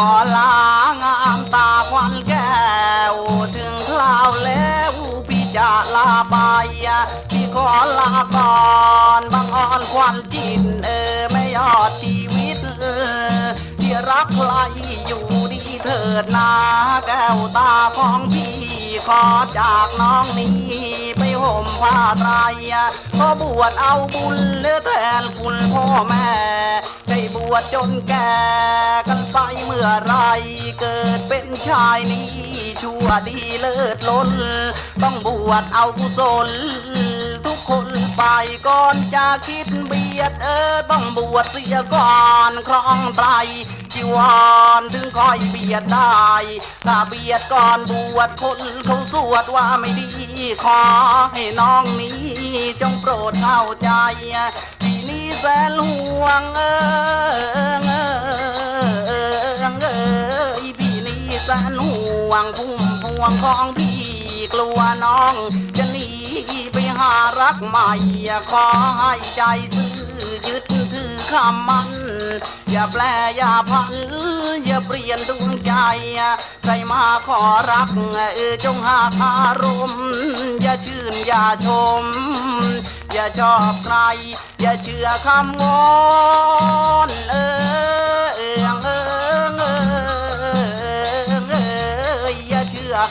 ขอลางามตาควันแก้ว ถึงคราวแล้วพี่จะลาไปพี่ขอลาก่อนบังอ่อนควันจินเออไม่ยอดชีวิต ที่รักใครอยู่ดีเถิดนาแก้วตาของพี่ขอจากน้องนี้ไปห่มผ้าไตรขอบวชเอาบุญเลือแทนคุณพ่อแม่ได้บวชจนแก่ ไปเมื่อไรเกิดเป็นชายนี้ชั่วดีเลิศล้น ต้องบวชเอากุศล ทุกคนไปก่อนจะคิดเบียดเออ ต้องบวชเสียก่อนครองไตรจีวรถึงค่อยเบียดได้ ถ้าเบียดก่อนบวชคนเขาสวดว่าไม่ดี ขอให้น้องนี้จงโปรดเข้าใจ ทีนี้แสนห่วงเออ งพุ่มพวงของพี่กลัวน้อง จะหนีไปหารักใหม่ขอให้ใจซื่อยึดถือคำมัน อย่าแปลอย่าพัน อย่าเปลี่ยนดวงใจ ใครมาขอรักเออจงหาคารมอย่าชื่นอย่าชม อย่าชอบใคร อย่าเชื่อคำงอนเออ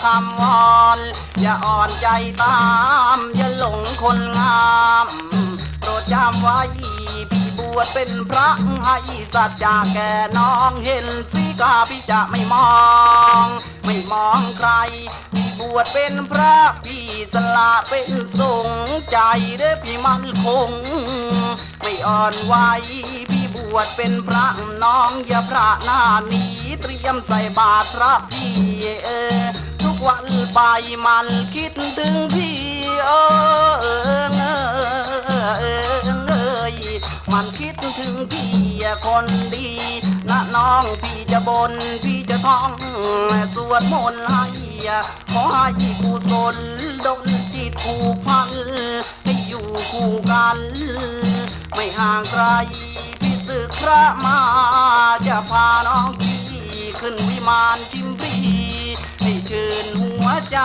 คำวอนอย่าอ่อนใจตาม อย่าหลงคนงามโปรดจำไว้พี่บวชเป็นพระให้สัจจะแก่น้องเห็นสิกาพี่จะไม่มอง ไม่มองใครพี่บวชเป็นพระพี่สละเป็นสงใจเด้อพี่มันคง ไม่อ่อนไหวพี่บวชเป็นพระน้องอย่าพระหน้าหนีเตรียมใส่บาตรพระพี่เออ ไปมันคิดถึงพี่เออเออเออเออมันคิดถึงพี่คนดีนะน้องพี่จะบนพี่จะท่องสวดมนต์ให้ขอให้กุศลดลจิตผูกพันให้อยู่คู่กัน ไม่ห่างไกลพี่ศึกพระมาจะพาน้องพี่ขึ้นวิมานจิม ชื่นหัวใจ